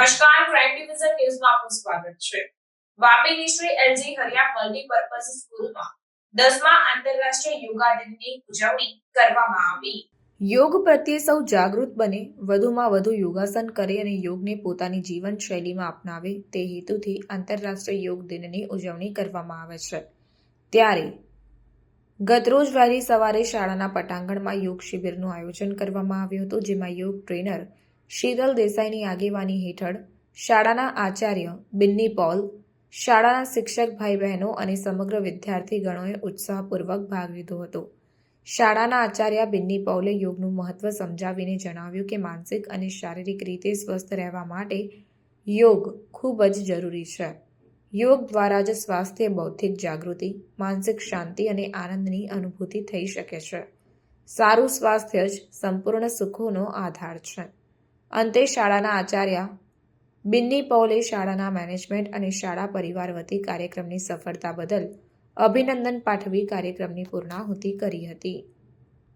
ન્યૂઝમાં આપનું સ્વાગત છે. વાપીની શ્રી એલજી હરિયા મલ્ટીપર્પઝ સ્કૂલમાં દસમા આંતરરાષ્ટ્રીય યોગા દિનની ઉજવણી કરવામાં આવી. યોગ પ્રત્યે સૌ જાગૃત બને, વધુમાં વધુ યોગાસન કરે અને યોગને પોતાની જીવનશૈલીમાં અપનાવે તે હેતુથી આંતરરાષ્ટ્રીય યોગ દિનની ઉજવણી કરવામાં આવે છે. ત્યારે ગતરોજ વહેલી સવારે શાળાના પટાંગણમાં યોગ શિબિરનું આયોજન કરવામાં આવ્યું હતું, જેમાં યોગ ટ્રેનર શીતલ દેસાઈની આગેવાની હેઠળ શાળાના આચાર્ય બિન્ની પોલ, શાળાના શિક્ષક ભાઈ બહેનો અને સમગ્ર વિદ્યાર્થી ગણોએ ઉત્સાહપૂર્વક ભાગ લીધો હતો. શાળાના આચાર્ય બિન્ની પૌલે યોગનું મહત્વ સમજાવીને જણાવ્યું કે માનસિક અને શારીરિક રીતે સ્વસ્થ રહેવા માટે યોગ ખૂબ જ જરૂરી છે. યોગ દ્વારા જ સ્વાસ્થ્ય, બૌદ્ધિક જાગૃતિ, માનસિક શાંતિ અને આનંદની અનુભૂતિ થઈ શકે છે. સારું સ્વાસ્થ્ય જ સંપૂર્ણ સુખોનો આધાર છે. અંતે શાળાના આચાર્ય, બિન્ની પૌલે શાળાના મેનેજમેન્ટ અને શાળા પરિવાર વતી કાર્યક્રમની સફળતા બદલ અભિનંદન પાઠવી કાર્યક્રમની પૂર્ણાહુતિ કરી હતી.